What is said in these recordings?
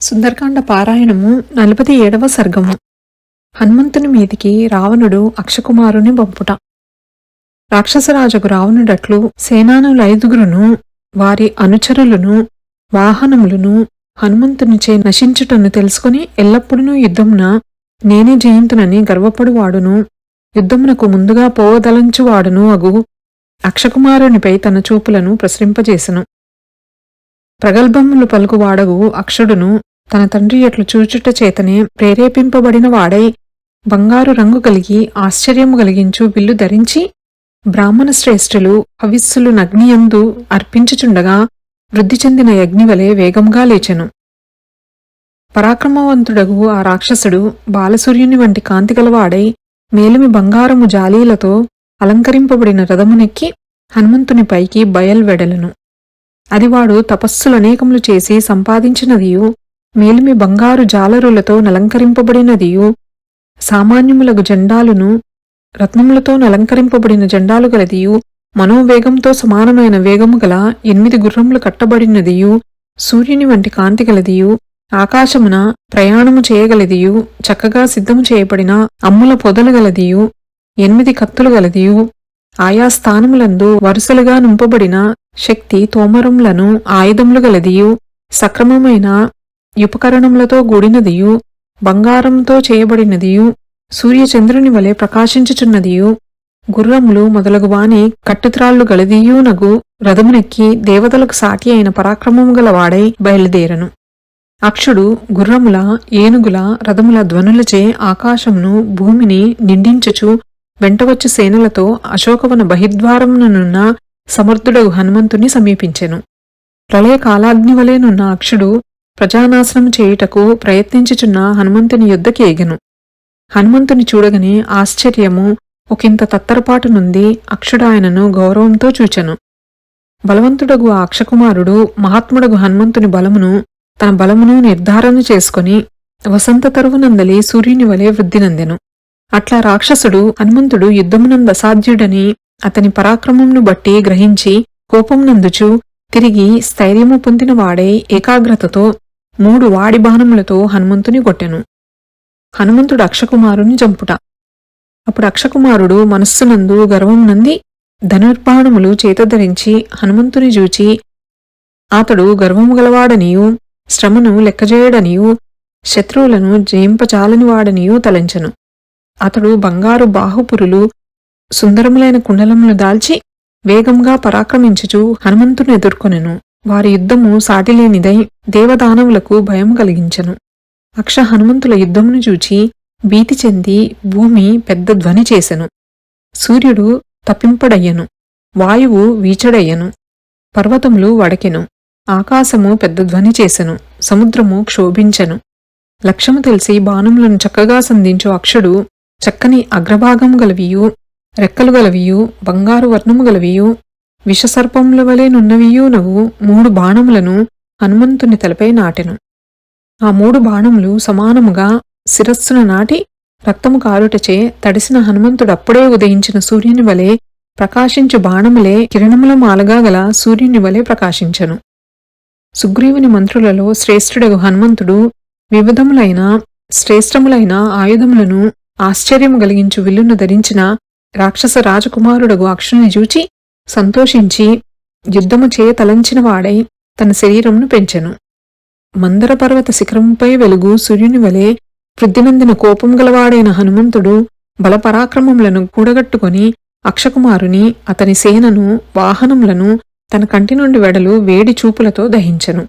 సుందరకాండ పారాయణము నలభై ఏడవ సర్గము. హనుమంతుని మీదికి రావణుడు అక్షకుమారుని పంపుట. రాక్షసరాజుకు రావణుడట్లు సేనానులైదుగురును వారి అనుచరులను వాహనములను హనుమంతునిచే నశించుటను తెలుసుకుని ఎల్లప్పుడూ యుద్ధమున నేనే జయంతునని గర్వపడువాడును. యుద్ధమునకు ముందుగా పోవదలంచువాడును అగు. అక్షకుమారునిపై తన చూపులను ప్రసరింపజేసెను. ప్రగల్భములు పలుకువాడగు అక్షుడును తన తండ్రి ఎట్లు చూచుట చేతనే ప్రేరేపింపబడిన వాడై బంగారు రంగు కలిగి ఆశ్చర్యము కలిగించు విల్లు ధరించి బ్రాహ్మణ శ్రేష్ఠులు హవిస్సులు నగ్నియందు అర్పించుచుండగా వృద్ధి చెందిన యజ్ఞివలే వేగంగా లేచెను. పరాక్రమవంతుడగు ఆ రాక్షసుడు బాలసూర్యుని వంటి కాంతిగలవాడై మేలిమి బంగారము జాలీలతో అలంకరింపబడిన రథమునెక్కి హనుమంతునిపైకి బయల్వెడలను. అది వాడు తపస్సులనేకములు చేసి సంపాదించినదియు మేలిమి బంగారు జాలరులతో నలంకరింపబడినదియు సామాన్యములగు జెండాలును రత్నములతో నలంకరింపబడిన జెండాలు గలదియు మనోవేగంతో సమానమైన వేగము గల ఎనిమిది గుర్రములు కట్టబడినదియు సూర్యుని వంటి కాంతి గలదియు ఆకాశమున ప్రయాణము చేయగలదియు చక్కగా సిద్ధము చేయబడిన అమ్ముల పొదలు గలదియు ఎనిమిది కత్తులు గలదియు ఆయా స్థానములందు వరుసలుగా నింపబడిన శక్తి తోమరములను ఆయుధములు గలదియు సక్రమమైన ఉపకరణములతో కూడినదియు బంగారంతో చేయబడినదియు సూర్యచంద్రుని వలె ప్రకాశించుచున్నదియు గుర్రములు మొదలగువాని కట్టుత్రాళ్ళు గలదియునగు రథమునెక్కి దేవతలకు సాటి అయిన పరాక్రమము గలవాడై బయలుదేరను. అక్షుడు గుర్రముల ఏనుగుల రథముల ధ్వనులచే ఆకాశమును భూమిని నిండించుచు వెంటవచ్చు సేనలతో అశోకవన బహిర్ద్వారముననున్న సమర్థుడగు హనుమంతుని సమీపించెను. ప్రళయ కాలాగ్నివలేనున్న అక్షుడు ప్రజానాశనం చేయుటకు ప్రయత్నించుచున్న హనుమంతుని యుద్ధకి ఎగెను. హనుమంతుని చూడగని ఆశ్చర్యము ఒకంత తత్తరపాటు నుండి అక్షుడాయనను గౌరవంతో చూచెను. బలవంతుడగు ఆ అక్షకుమారుడు మహాత్ముడగు హనుమంతుని బలమును తన బలమును నిర్ధారణ చేసుకుని వసంత తరువునందలి సూర్యుని వలె వృద్ధినందెను అట్లా రాక్షసుడు హనుమంతుడు యుద్ధమునంద అసాధ్యుడని అతని పరాక్రమంను బట్టి గ్రహించి కోపం నందుచు తిరిగి స్థైర్యము పొందిన వాడే ఏకాగ్రతతో మూడు వాడి బాణములతో హనుమంతుని కొట్టెను. హనుమంతుడు అక్షకుమారుని జంపుట. అప్పుడు అక్షకుమారుడు మనస్సునందు గర్వం నంది ధనుర్బాణములు చేతధరించి హనుమంతుని చూచి అతడు గర్వము గలవాడనియు శ్రమను లెక్కజేయడనియు శత్రువులను జయింపచాలని వాడనియూ తలంచెను. అతడు బంగారు బాహుపురులు సుందరములైన కుండలములు దాల్చి వేగంగా పరాక్రమించుచు హనుమంతుని ఎదుర్కొనెను. వారి యుద్ధము సాటిలేనిదై దేవదానవులకు భయం కలిగించెను. అక్ష హనుమంతుల యుద్ధమును చూచి భీతి చెంది భూమి పెద్ద ధ్వని చేసెను. సూర్యుడు తప్పింపడయ్యను. వాయువు వీచడయ్యను. పర్వతములు వడకెను. ఆకాశము పెద్ద ధ్వని చేసెను. సముద్రము క్షోభించెను. లక్ష్యము తెలిసి బాణములను చక్కగా సంధించు అక్షుడు చక్కని అగ్రభాగము గలవియు రెక్కలు గలవియు బంగారు వర్ణము గలవియు విషసర్పముల వలెనున్నవియూ నవ్వు మూడు బాణములను హనుమంతుని తలపై నాటెను. ఆ మూడు బాణములు సమానముగా శిరస్సున నాటి రక్తము కారుటచే తడిసిన హనుమంతుడప్పుడే ఉదయించిన సూర్యుని వలె ప్రకాశించు బాణములే కిరణముల మాలగా గల సూర్యుని వలె ప్రకాశించను. సుగ్రీవుని మంత్రులలో శ్రేష్ఠుడగు హనుమంతుడు వివిధములైన శ్రేష్టములైన ఆయుధములను ఆశ్చర్యము కలిగించు విల్లును ధరించిన రాక్షస రాజకుమారుడగు అక్షుని చూచి సంతోషించి యుద్ధము చేయ తలంచిన వాడై తన శరీరమును పెంచెను. మందర పర్వత శిఖరముపై వెలుగు సూర్యుని వలె వృద్ధినందిన కోపం గలవాడైన హనుమంతుడు బలపరాక్రమములను కూడగట్టుకొని అక్షకుమారుని అతని సేనను వాహనములను తన కంటి నుండి వెడలు వేడి చూపులతో దహించెను.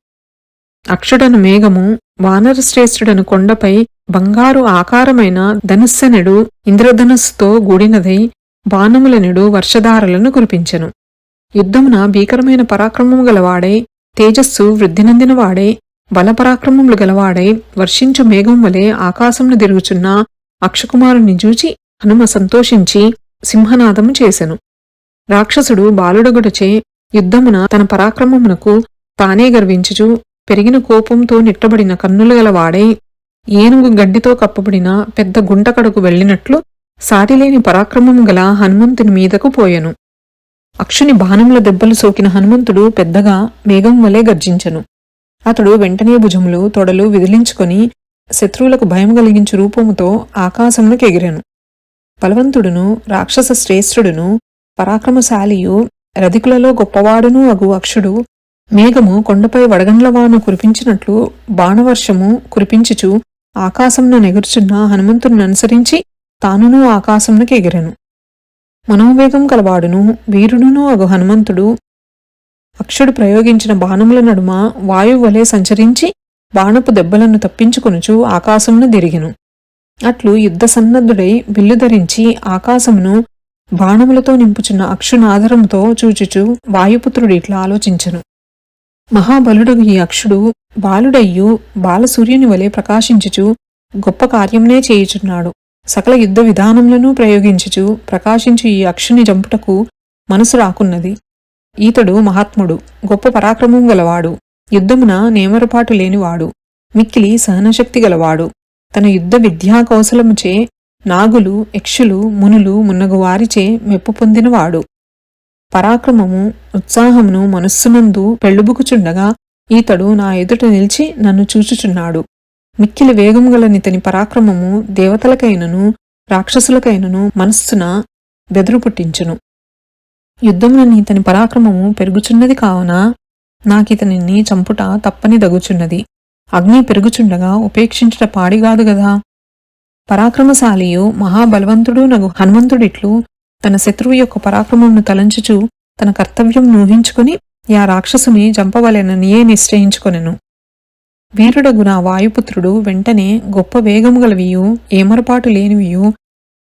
అక్షుడను మేఘము వానరశ్రేష్ఠుడను కొండపై బంగారు ఆకారమైన ధనుస్సనెడు ఇంద్రధనుస్సుతో గూడినదై బాణములనుడు వర్షధారలను కురిపించెను. యుద్ధమున భీకరమైన పరాక్రమము గలవాడై తేజస్సు వృద్ధినందినవాడై బలపరాక్రమములు గలవాడై వర్షించు మేఘం వలె ఆకాశమును తిరుగుచున్న అక్షకుమారుని చూచి హనుమ సంతోషించి సింహనాదము చేసెను. రాక్షసుడు బాలుడగుడచే యుద్ధమున తన పరాక్రమమునకు తానే గర్వించుచు పెరిగిన కోపంతో నిట్టబడిన కన్నులు గలవాడై ఏనుగు గడ్డితో కప్పబడిన పెద్ద గుంటకడకు వెళ్ళినట్లు సాటిలేని పరాక్రమము గల హనుమంతుని మీదకు పోయెను. అక్షుని బాణముల దెబ్బలు సోకిన హనుమంతుడు పెద్దగా మేఘం వలె గర్జించెను. అతడు వెంటనే భుజములు తొడలు విదిలించుకొని శత్రువులకు భయం కలిగించు రూపముతో ఆకాశమునకు ఎగిరెను. బలవంతుడును రాక్షస శ్రేష్ఠుడును పరాక్రమశాలియు రధికులలో గొప్పవాడును అగు అక్షుడు మేఘము కొండపై వడగండ్లవాను కురిపించినట్లు బాణవర్షము కురిపించుచు ఆకాశంను నెగుర్చున్న హనుమంతుని అనుసరించి తానును ఆకాశమునకు ఎగిరెను. మనోవేగం కలవాడును వీరుడును అగు హనుమంతుడు. అక్షుడు ప్రయోగించిన బాణముల నడుమ వాయువు వలె సంచరించి బాణపు దెబ్బలను తప్పించుకొనుచు ఆకాశమును దిరిగెను. అట్లు యుద్ధ సన్నద్ధుడై విల్లు ధరించి ఆకాశమును బాణములతో నింపుచున్న అక్షునాదరంతో చూచుచు వాయుపుత్రుడు ఇట్లా ఆలోచించను. మహాబలుడు ఈ అక్షుడు బాలుడయ్యు బాలసూర్యుని వలె ప్రకాశించుచు గొప్ప కార్యమునే చేయుచున్నాడు. సకల యుద్ధ విధానములను ప్రయోగించుచు ప్రకాశించు ఈ అక్షుని జంపుటకు మనసు రాకున్నది. ఈతడు మహాత్ముడు గొప్ప పరాక్రమం గలవాడు యుద్ధమున నేమరపాటు లేనివాడు మిక్కిలి సహనశక్తి గలవాడు. తన యుద్ధ విద్యా కౌశలముచే నాగులు యక్షులు మునులు మున్నగు వారిచే మెప్పు పొందినవాడు. పరాక్రమము ఉత్సాహమును మనస్సునందు పెళ్ళుబుకుచుండగా ఈతడు నా ఎదుట నిలిచి నన్ను చూచుచున్నాడు. మిక్కిలి వేగముగలనితని పరాక్రమము దేవతలకైనను రాక్షసులకైనను మనస్సున బెదురు పుట్టించును. యుద్ధమున ఇతని పరాక్రమము పెరుగుచున్నది కావున నాకితనిని చంపుట తప్పని దగుచున్నది. అగ్ని పెరుగుచుండగా ఉపేక్షించుట పాడిగాదు గదా పరాక్రమశాలియు మహాబలవంతుడు నగు హనుమంతుడిట్లు తన శత్రువు యొక్క పరాక్రమంను తలంచుచు తన కర్తవ్యం ఊహించుకుని యా రాక్షసుని చంపవలెననియే నిశ్చయించుకొనెను. వీరుడగున వాయుపుత్రుడు వెంటనే గొప్ప వేగము గలవియు ఏమరపాటు లేనివియు.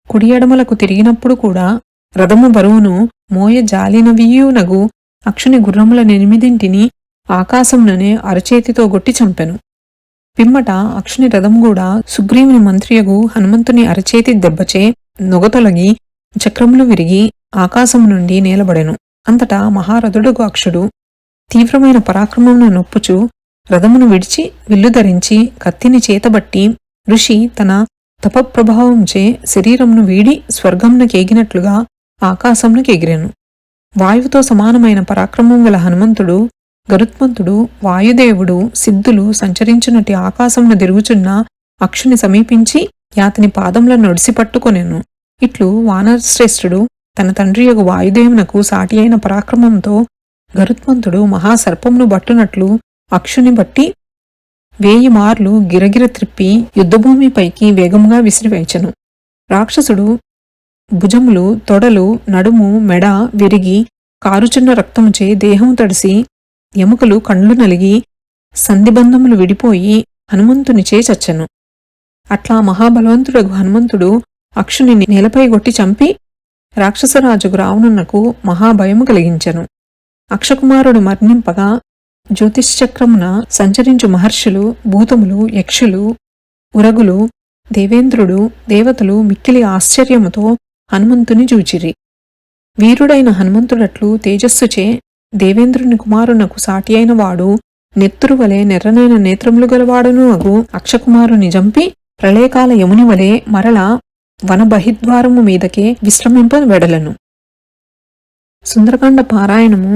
కుడియడమలకు తిరిగినప్పుడు కూడా రథము బరువును మోయ జాలినవియునగు అక్షుని గుర్రముల నెనిమిదింటిని ఆకాశంలోనే అరచేతితో గొట్టి చంపెను. పిమ్మట అక్షుని రథం కూడా సుగ్రీవుని మంత్రియగు హనుమంతుని అరచేతి దెబ్బచే నొగతొలగి చక్రములు విరిగి ఆకాశం నుండి నేలబడెను. అంతటా మహారథుడుగు అక్షుడు తీవ్రమైన పరాక్రమమును నొప్పుచు రథమును విడిచి విల్లు ధరించి కత్తిని చేతబట్టి ఋషి తన తపప్రభావంచే శరీరమును వీడి స్వర్గమునకేగినట్లుగా ఆకాశంను ఎగిరెను వాయువుతో సమానమైన పరాక్రమం గల హనుమంతుడు గరుత్మంతుడు వాయుదేవుడు సిద్ధులు సంచరించునటి ఆకాశంను తిరుగుచున్న అక్షుని సమీపించి యాతని పాదంలో నొడిసి పట్టుకొనెను. ఇట్లు వానరశ్రేష్ఠుడు తన తండ్రి యొక్క వాయుదేవునకు సాటి అయిన పరాక్రమంతో గరుత్మంతుడు మహాసర్పమును బట్టునట్లు అక్షుని బట్టి వేయి మార్లు గిరగిర త్రిప్పి యుద్ధభూమిపైకి వేగముగా విసిరివేచెను రాక్షసుడు భుజములు తొడలు నడుము మెడ విరిగి కారుచున్న రక్తముచే దేహము తడిసి ఎముకలు కండ్లు నలిగి సంధిబంధములు విడిపోయి హనుమంతునిచే చచ్చెను. అట్లా మహాబలవంతుడగు హనుమంతుడు అక్షుని నేలపై గొట్టి చంపి రాక్షసరాజుకు రావణునకు మహాభయము కలిగించెను. అక్షకుమారుడు మరణింపగా జ్యోతిశ్చక్రమున సంచరించు మహర్షులు భూతములు యక్షులు ఉరగులు దేవేంద్రుడు దేవతలు మిక్కిలి ఆశ్చర్యముతో హనుమంతుని చూచిరి వీరుడైన హనుమంతుడట్లు తేజస్సుచే దేవేంద్రుని కుమారునకు సాటి అయిన వాడు నెత్తురు వలె నెర్రనైన నేత్రములు గలవాడును అగు అక్షకుమారుని జంపి ప్రళయకాల యముని వలె మరల వనబహిద్వారము మీదకే విశ్రమింప వెడలను. సుందరకాండ పారాయణము